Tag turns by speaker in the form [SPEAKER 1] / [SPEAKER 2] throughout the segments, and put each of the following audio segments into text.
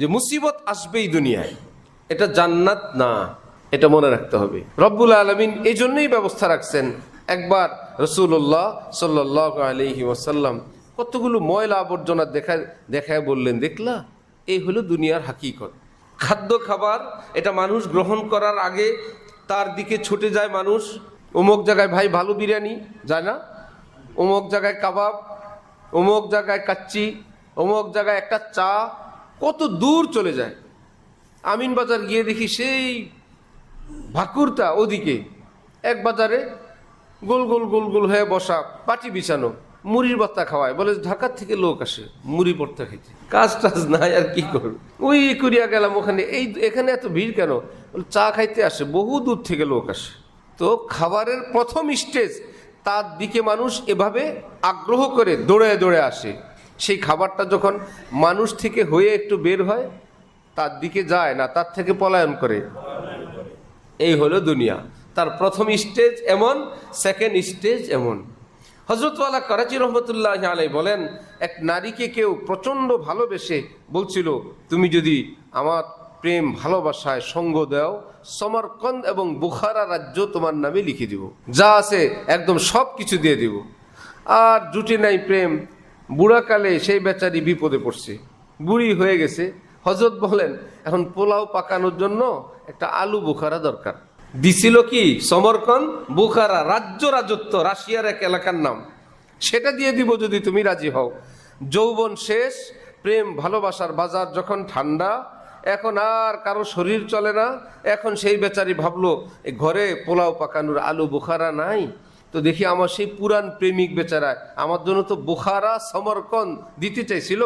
[SPEAKER 1] যে মুসিবত আসবেই দুনিয়ায়। এটা জান্নাত না, এটা মনে রাখতে হবে। রব্বুল আলমিন এই জন্যই ব্যবস্থা রাখছেন, একবার রসুল্লাহ সাল্লাহ আলহি ওসাল্লাম কতগুলো ময়লা আবর্জনা দেখা, দেখায় বললেন, দেখলা, এই হলো দুনিয়ার হাকিকত। খাদ্য খাবার, এটা মানুষ গ্রহণ করার আগে তার দিকে ছুটে যায় মানুষ। অমুক জায়গায় ভাই ভালো বিরিয়ানি, যায় না? অমুক জায়গায় কাবাব, অমুক জায়গায় কাচ্চি, অমুক জায়গায় একটা চা কত দূর চলে যায়। আমিন বাজার গিয়ে দেখি সেই ভাকুরটা ওদিকে। এক বাজারে গোল গোল গোল গোল হয়ে বসা পাটি বিছানো, মুড়ির ভর্তা খাওয়ায়। বলে, ঢাকার থেকে লোক আসে মুড়ি ভর্তা খাইতে কাজ টাজ নাই, আর কি করব? ওই কুরিয়া গেলাম ওখানে। এই এখানে এত ভিড় কেন? চা খাইতে আসে, বহু দূর থেকে লোক আসে। তো খাবারের প্রথম স্টেজ, তার দিকে মানুষ এভাবে আগ্রহ করে দৌড়ে দৌড়ে আসে। সেই খাবারটা যখন মানুষ থেকে হয়ে একটু বের হয়, তার দিকে যায় না, তার থেকে পলায়ন করে। এই হলো দুনিয়া। তার প্রথম স্টেজ এমন সেকেন্ড স্টেজ এমন। হজরতওয়ালা করাচি রহমতুল্লাহ আলাই বলেন, এক নারীকে কেউ প্রচণ্ড ভালোবেসে বলছিল, তুমি যদি আমার প্রেম ভালোবাসায় সঙ্গ দাও, সমরকন্দ এবং বুখারা রাজ্য তোমার নামে লিখে দিব। যা আছে একদম সব কিছু দিয়ে দিব। আর জুটি নাই প্রেম বুড়াকালে সেই বেচারি বিপদে পড়ছে। বুড়ি হয়ে গেছে। হজরত বলেন, এখন পোলাও পাকানোর জন্য একটা আলু বুখারা দরকার। দিছিল কি? সমরকন বুখারা, রাজ্য রাজত্ব, রাশিয়ার এক এলাকার নাম। সেটা দিয়ে দিব যদি তুমি রাজি হও। যৌবন শেষ, প্রেম, ভালোবাসার বাজার যখন ঠান্ডা, এখন আর কারও শরীর চলে না। এখন সেই বেচারি ভাবলো ঘরে পোলাও পাকানোর আলু বুখারা নাই? তো দেখি আমার সেই পুরান প্রেমিক বেচারা, আমার জন্য তো বুখারা সমরকন দিতে চাইছিল,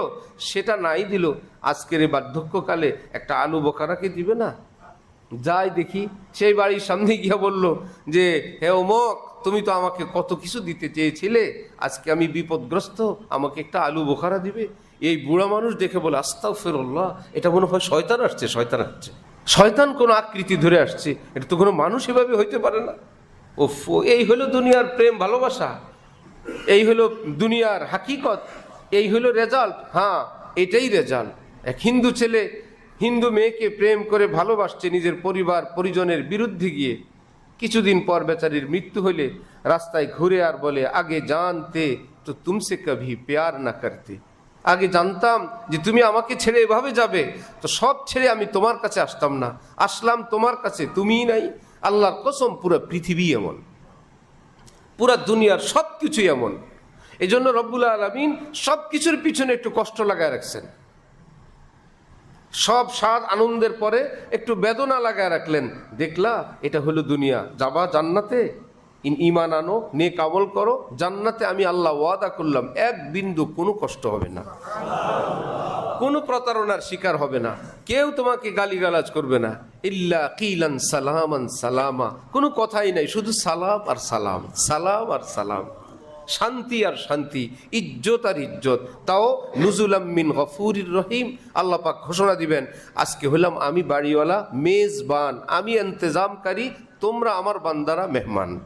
[SPEAKER 1] সেটা নাই দিল। আজকের এই বার্ধক্যকালে একটা আলু বোখারাকে দিবে না? যাই দেখি, সেই বাড়ির সামনে গিয়ে বলল যে, হে অমক, তুমি তো আমাকে কত কিছু দিতে চেয়েছিলে, আজকে আমি বিপদগ্রস্ত, আমাকে একটা আলু বোখারা দিবে? এই বুড়া মানুষ দেখে বলে আস্তাও ফেরল্লাহ এটা মনে হয় শয়তান আসছে শয়তান আসছে। শয়তান কোনো আকৃতি ধরে আসছে, এটা তো কোনো মানুষ এভাবে হইতে পারে না। ও, এই হলো দুনিয়ার প্রেম, ভালোবাসা। এই হলো দুনিয়ার হাকিকত, এই হলো রেজাল্ট হ্যাঁ এটাই রেজাল্ট এক হিন্দু ছেলে, হিন্দু মেয়েকে প্রেম করে ভালোবাসছে নিজের পরিবার, পরিজনের বিরুদ্ধে গিয়ে। কিছুদিন পর বেচারির মৃত্যু হলে রাস্তায় ঘুরে আর বলে, আগে জানতে তো তুমসে কভি পেয়ার না করতে। আগে জানতাম যে তুমি আমাকে ছেড়ে এভাবে যাবে। তো সব ছেড়ে আমি তোমার কাছে আসতাম না। আসলাম তোমার কাছে, তুমিই নাই। আল্লাহর কসম, পুরো পৃথিবী এমন। পুরা দুনিয়ার সব কিছুই এমন। এই জন্য রব্বুল আলমিন সব কিছুর পিছনে একটু কষ্ট লাগায় রাখছেন। সব স্বাদ আনন্দের পরে একটু বেদনা লাগায় রাখলেন। দেখলা, এটা হলো দুনিয়া। যাবা জান্নাতে, ইন ইমান আনো নে কামল করো। জান্নাতে আমি আল্লাহ ওয়াদা করলাম, এক বিন্দু কোনো কষ্ট হবে না। কোনো প্রতারণার শিকার হবে না। কেউ তোমাকে গালিগালাজ করবে না। ইল্লা কিলান সালামান সালামা। কোনো কথাই নাই, শুধু সালাম আর সালাম। সালাম আর সালাম। শান্তি আর শান্তি, ইজ্জত আর ইজ্জত। তাও নুজুলাম মিন গফুরির রহিম। আল্লাহ পাক ঘোষণা দিবেন, আজকে হলাম আমি বাড়িওয়ালা, মেজবান, আমি ইন্তজামকারী, তোমরা আমার বান্দারা মেহমান।